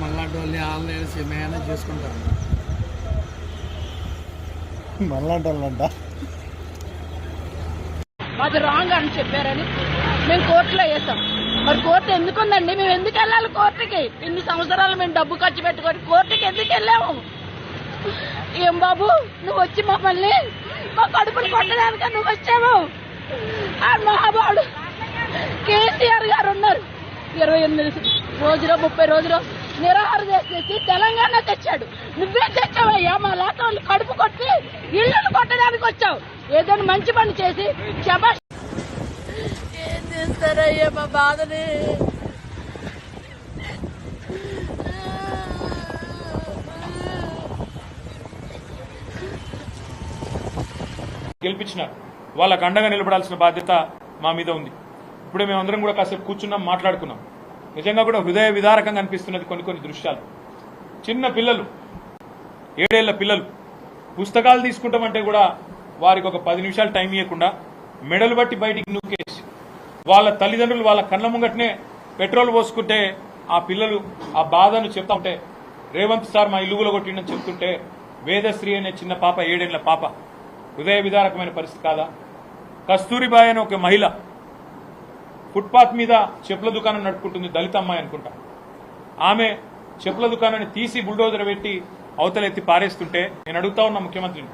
మళ్ళాంటి వాళ్ళని ఏమైనా చేసుకుంటారు. మళ్ళాంటి అది రాంగ్ అని చెప్పారని మేము కోర్టులో వేసాం. మరి కోర్టు ఎందుకు ఉందండి మేము ఎందుకు వెళ్ళాలి కోర్టుకి? ఇన్ని సంవత్సరాలు మేము డబ్బు ఖర్చు పెట్టుకొని కోర్టుకి ఎందుకు వెళ్ళాము? ఏం బాబు? నువ్వు వచ్చి మమ్మల్ని మా కడుపులు కొట్టడానికి నువ్వు వచ్చావు? ఆ మహాబాడు కేసీఆర్ గారు ఉన్నారు. ఇరవై ఎనిమిది రోజులో ముప్పై రోజులో నిరాహార చేసేసి తెలంగాణ తెచ్చాడు. నువ్వే తెచ్చావయ్యా మా లాత వాళ్ళు కడుపు కొట్టి ఇళ్ళను కొట్టడానికి వచ్చావు. ఏదైనా మంచి పని చేసి శబాష్ ఏం మా బాధని. గెలిపించినారు వాళ్ళకు అండగా నిలబడాల్సిన బాధ్యత మా మీద ఉంది. ఇప్పుడే మేమందరం కూడా కాసేపు కూర్చున్నాం మాట్లాడుకున్నాం. నిజంగా కూడా హృదయ విదారకంగా అనిపిస్తున్నది కొన్ని కొన్ని దృశ్యాలు. చిన్న పిల్లలు ఏడేళ్ళ పిల్లలు పుస్తకాలు తీసుకుంటామంటే కూడా వారికి ఒక పది నిమిషాలు టైం ఇవ్వకుండా మెడలు బట్టి బయటికి నూకేసి వాళ్ళ తల్లిదండ్రులు వాళ్ళ కళ్ళ ముంగట్నే పెట్రోల్ పోసుకుంటే ఆ పిల్లలు ఆ బాధను చెప్తా ఉంటే రేవంత్ సార్ మా ఇల్లు కొట్టిండని చెప్తుంటే వేదశ్రీ అనే చిన్న పాప ఏడేళ్ళ పాప హృదయ విదారకమైన పరిస్థితి కాదా? కస్తూరిబాయ్ అనే ఒక మహిళ ఫుట్పాత్ మీద చెప్పుల దుకాణం నడుపుకుంటుంది దళిత అమ్మాయి అనుకుంటా. ఆమె చెప్పుల దుకాణాన్ని తీసి బుల్డోజర్ పెట్టి అవతల ఎత్తి పారేస్తుంటే నేను అడుగుతా ఉన్నా ముఖ్యమంత్రిని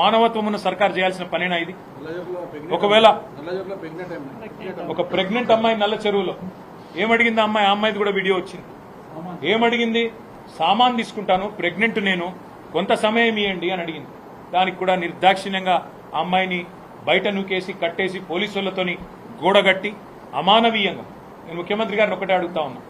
మానవత్వమును సర్కార్ చేయాల్సిన పనేనా ఇది? ఒకవేళ ఒక ప్రెగ్నెంట్ అమ్మాయి నల్ల చెరువులో ఏమడిగింది అమ్మాయి? ఆ అమ్మాయిది కూడా వీడియో వచ్చింది. ఏమడిగింది? సామాన్ తీసుకుంటాను ప్రెగ్నెంట్ నేను కొంత సమయం ఇవ్వండి అని అడిగింది. దానికి కూడా నిర్దాక్షిణ్యంగా అమ్మాయిని బయట నూకేసి కట్టేసి పోలీసులతోని గోడగట్టి అమానవీయంగా. నేను ముఖ్యమంత్రి గారిని ఒకటే అడుగుతా ఉన్నా.